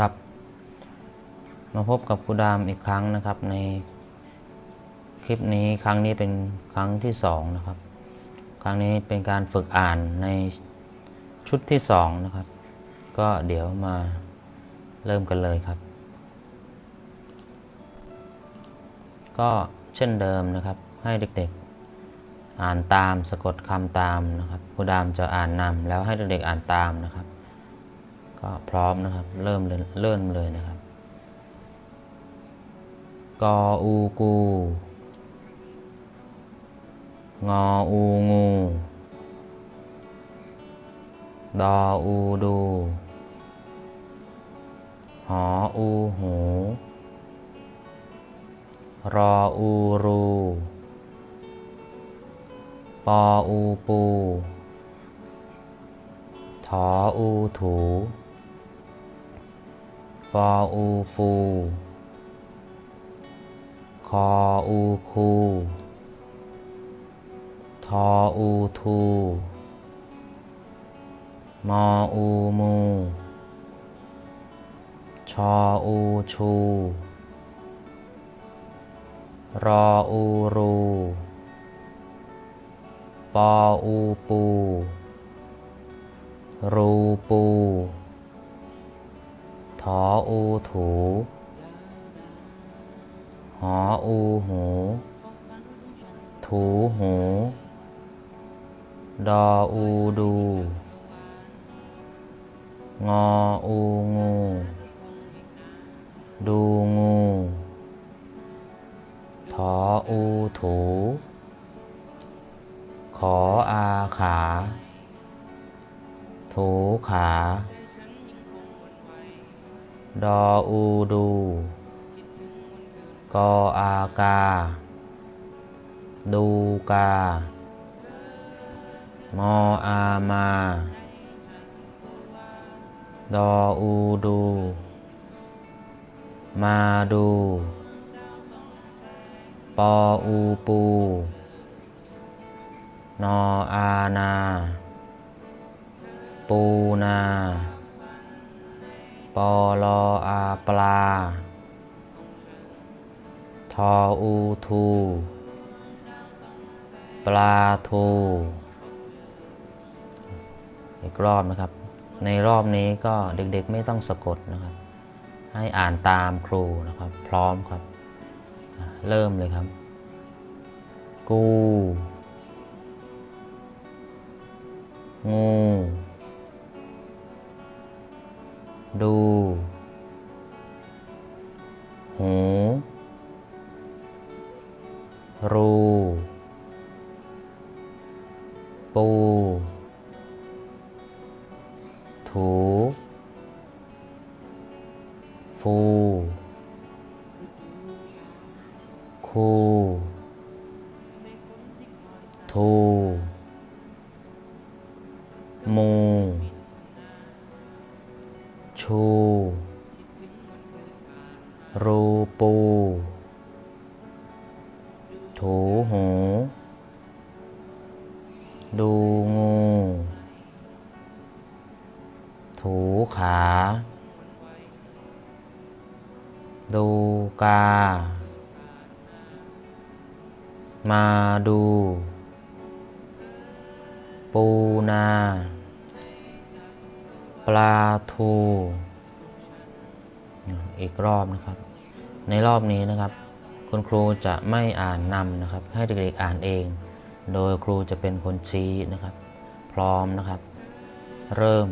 ครับ มาพบกับครูดามอีกครั้งนะครับในคลิปนี้ครั้งนี้เป็นครั้งที่สองนะครับ ครั้งนี้เป็นการฝึกอ่านในชุดที่สองนะครับ ก็เดี๋ยวมาเริ่มกันเลยครับ ก็เช่นเดิมนะครับให้เด็กๆ อ่านตามสะกดคำตามนะครับครูดามจะอ่านนำแล้วให้เด็กๆอ่านตามนะครับ ก็พร้อมนะครับ เริ่มเลยเริ่มเลยนะครับกออูกู งออูงู ดออูดู หออูหู รออูรู ปออูปู ถออูถู ออูฟู คออูคู ทออูทู มออูมู ชออูชู รออูรู ปออูปู รูปู ออูถู หออูหู ถูหู ดออูดู งออูงู ดูงูถออูถู ขออาขา ถูขา ดออูดู กออากา ดูกา มออามา ดออูดู มาดู ปออูปู นออานา ปูนา ปอลออาปลา ทออูทู ปลาทู อีกรอบนะครับ ในรอบนี้ก็เด็กๆไม่ต้องสะกดนะครับ ให้อ่านตามครูนะครับ พร้อมครับ เริ่มเลยครับ กู งู ดู หู รู ปู ถู ฟู คู ทู ชู รูปู ถูหู ดูงู ถูขา ดูกา มาดู ปูนา ปลาทูอีกรอบนะครับ ในรอบนี้นะครับ คุณครูจะไม่อ่านนำนะครับ ให้เด็กๆอ่านเอง โดยครูจะเป็นคนชี้นะครับ พร้อมนะครับ เริ่ม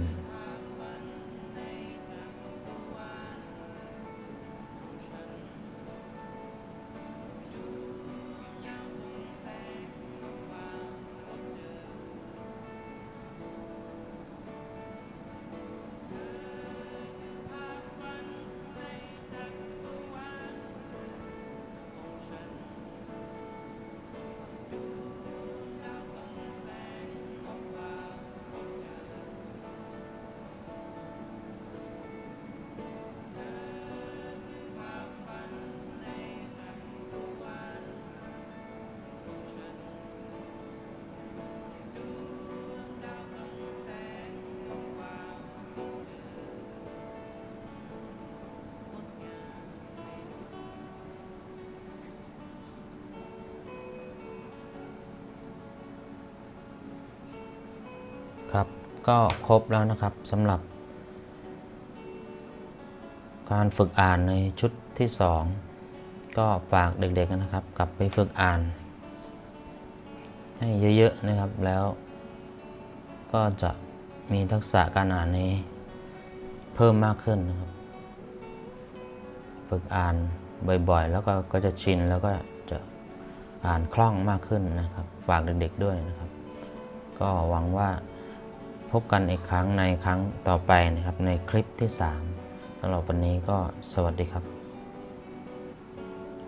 ก็ครบแล้วนะครับสำหรับ การฝึกอ่านในชุดที่ 2 ก็ฝากเด็กๆนะครับ กลับไปฝึกอ่าน ให้เยอะๆนะครับแล้ว ก็จะมีทักษะการอ่านนี้เพิ่มมากขึ้นนะครับ ฝึกอ่านบ่อยๆ แล้วก็ก็จะชินแล้วก็จะอ่านคล่องมากขึ้นนะครับ ฝากเด็กๆด้วยนะครับ ก็หวังว่า พบกันอีกครั้งในครั้งต่อไปนะครับในคลิปที่ 3สำหรับวันนี้ก็สวัสดีครับ